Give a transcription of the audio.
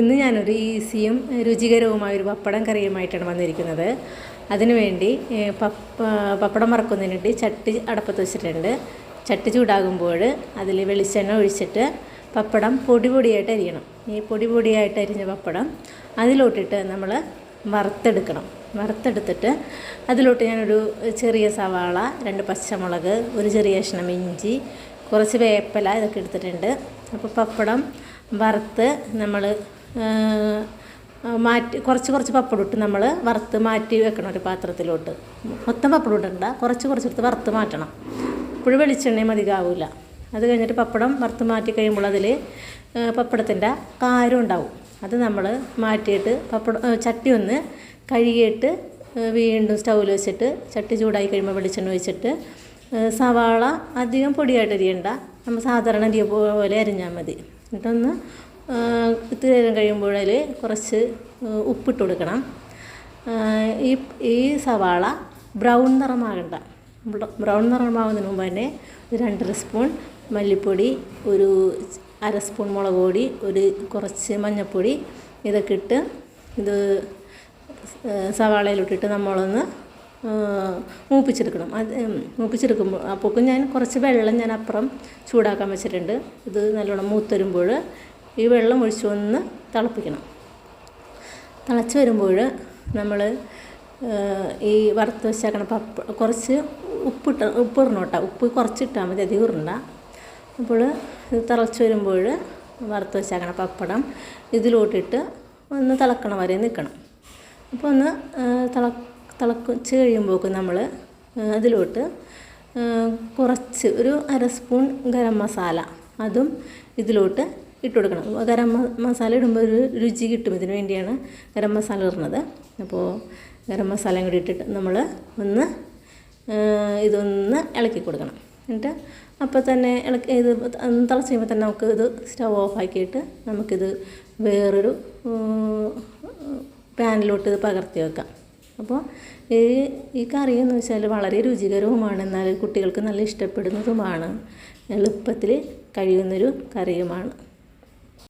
ഇന്ന് ഞാനൊരു ഈസിയും രുചികരവുമായ ഒരു പപ്പടം കറിയുമായിട്ടാണ് വന്നിരിക്കുന്നത്. അതിനുവേണ്ടി പപ്പ പപ്പടം വറക്കുന്നതിന് വേണ്ടി ചട്ടി അടപ്പത്ത് വെച്ചിട്ടുണ്ട്. ചട്ടി ചൂടാകുമ്പോൾ അതിൽ വെളിച്ചെണ്ണ ഒഴിച്ചിട്ട് പപ്പടം പൊടി പൊടിയായിട്ട് അരിയണം. ഈ പൊടി പൊടിയായിട്ട് അരിഞ്ഞ പപ്പടം അതിലോട്ടിട്ട് നമ്മൾ വറുത്തെടുക്കണം. വറുത്തെടുത്തിട്ട് അതിലോട്ട് ഞാനൊരു ചെറിയ സവാള രണ്ട് പച്ചമുളക് ഒരു ചെറിയ കഷ്ണം ഇഞ്ചി കുറച്ച് വേപ്പല ഇതൊക്കെ എടുത്തിട്ടുണ്ട്. അപ്പോൾ പപ്പടം വറുത്ത് നമ്മൾ മാറ്റി കുറച്ച് കുറച്ച് പപ്പടം ഇട്ട് നമ്മൾ വറുത്ത് മാറ്റി വെക്കണം ഒരു പാത്രത്തിലോട്ട്. മൊത്തം പപ്പടം ഇടണ്ട കുറച്ച് കുറച്ചെടുത്ത് വറുത്ത് മാറ്റണം. ഇപ്പോഴും വെളിച്ചെണ്ണയും അധികമാവില്ല അത് കഴിഞ്ഞിട്ട് പപ്പടം വറുത്ത് മാറ്റി കഴിയുമ്പോൾ അതിൽ പപ്പടത്തിന്റെ കാരം ഉണ്ടാവും. അത് നമ്മൾ മാറ്റിയിട്ട് പപ്പടം ചട്ടി ഒന്ന് കഴുകിയിട്ട് വീണ്ടും സ്റ്റൗവിൽ വെച്ചിട്ട് ചട്ടി ചൂടായി കഴിയുമ്പോൾ വെളിച്ചെണ്ണ ഒഴിച്ചിട്ട് സവാള അധികം പൊടിയായിട്ട് അരിയണ്ട. നമ്മൾ സാധാരണ അരിയ പോലെ അരിഞ്ഞാൽ മതി. എന്നിട്ടൊന്ന് ഇത്തിരി നേരം കഴിയുമ്പോൾ അതിൽ കുറച്ച് ഉപ്പിട്ട് കൊടുക്കണം. ഈ ഈ സവാള ബ്രൗൺ നിറമാകണ്ട. ബ്രൗൺ നിറമാകുന്നതിന് മുമ്പ് തന്നെ രണ്ടര സ്പൂൺ മല്ലിപ്പൊടി ഒരു അര സ്പൂൺ മുളക് പൊടി ഒരു കുറച്ച് മഞ്ഞൾപ്പൊടി ഇതൊക്കെ ഇട്ട് ഇത് സവാളയിലിട്ടിട്ട് നമ്മളൊന്ന് മൂപ്പിച്ചെടുക്കണം. അത് മൂപ്പിച്ചെടുക്കുമ്പോൾ അപ്പോഴേക്കും ഞാൻ കുറച്ച് വെള്ളം ഞാൻ അപ്പുറം ചൂടാക്കാൻ വെച്ചിട്ടുണ്ട്. ഇത് നല്ലോണം മൂത്തരുമ്പോൾ ഈ വെള്ളം ഒഴിച്ച് ഒന്ന് തിളപ്പിക്കണം. തിളച്ച് വരുമ്പോൾ നമ്മൾ ഈ വറുത്ത് വെച്ചേക്കണ പപ്പ കുറച്ച് ഉപ്പിട്ട് ഉപ്പ് ഇടണം കേട്ടോ. ഉപ്പ് കുറച്ചിട്ടാൽ മതി അധികം ഇടണ്ട. അപ്പോൾ ഇത് തിളച്ച് വരുമ്പോൾ വറുത്ത് വെച്ചേക്കണ പപ്പടം ഇതിലോട്ടിട്ട് ഒന്ന് തിളക്കണ വരെ നിൽക്കണം. അപ്പോൾ ഒന്ന് തിള തിളച്ച് കഴിയുമ്പോഴേക്കും നമ്മൾ അതിലോട്ട് കുറച്ച് ഒരു അര സ്പൂൺ ഗരം മസാല അതും ഇതിലോട്ട് ഇട്ട് കൊടുക്കണം ഗരം മസാല ഇടുമ്പോൾ ഒരു രുചി കിട്ടും ഇതിന് വേണ്ടിയാണ് ഗരം മസാല ഇടുന്നത്. അപ്പോൾ ഗരം മസാലയും കൂടി ഇട്ടിട്ട് നമ്മൾ ഒന്ന് ഇതൊന്ന് ഇളക്കി കൊടുക്കണം. എന്നിട്ട് അപ്പോൾ തന്നെ ഇളക്കി ഇത് തിളച്ച് കഴിയുമ്പോൾ തന്നെ നമുക്ക് ഇത് സ്റ്റവ് ഓഫ് ആക്കിയിട്ട് നമുക്കിത് വേറൊരു പാനിലോട്ട് ഇത് പകർത്തി വെക്കാം. അപ്പോൾ ഈ ഈ കറി എന്ന് വെച്ചാൽ വളരെ രുചികരവുമാണ്. എന്നാൽ കുട്ടികൾക്ക് നല്ല ഇഷ്ടപ്പെടുന്നതുമാണ്. എളുപ്പത്തിൽ കഴിയുന്നൊരു കറിയുമാണ്.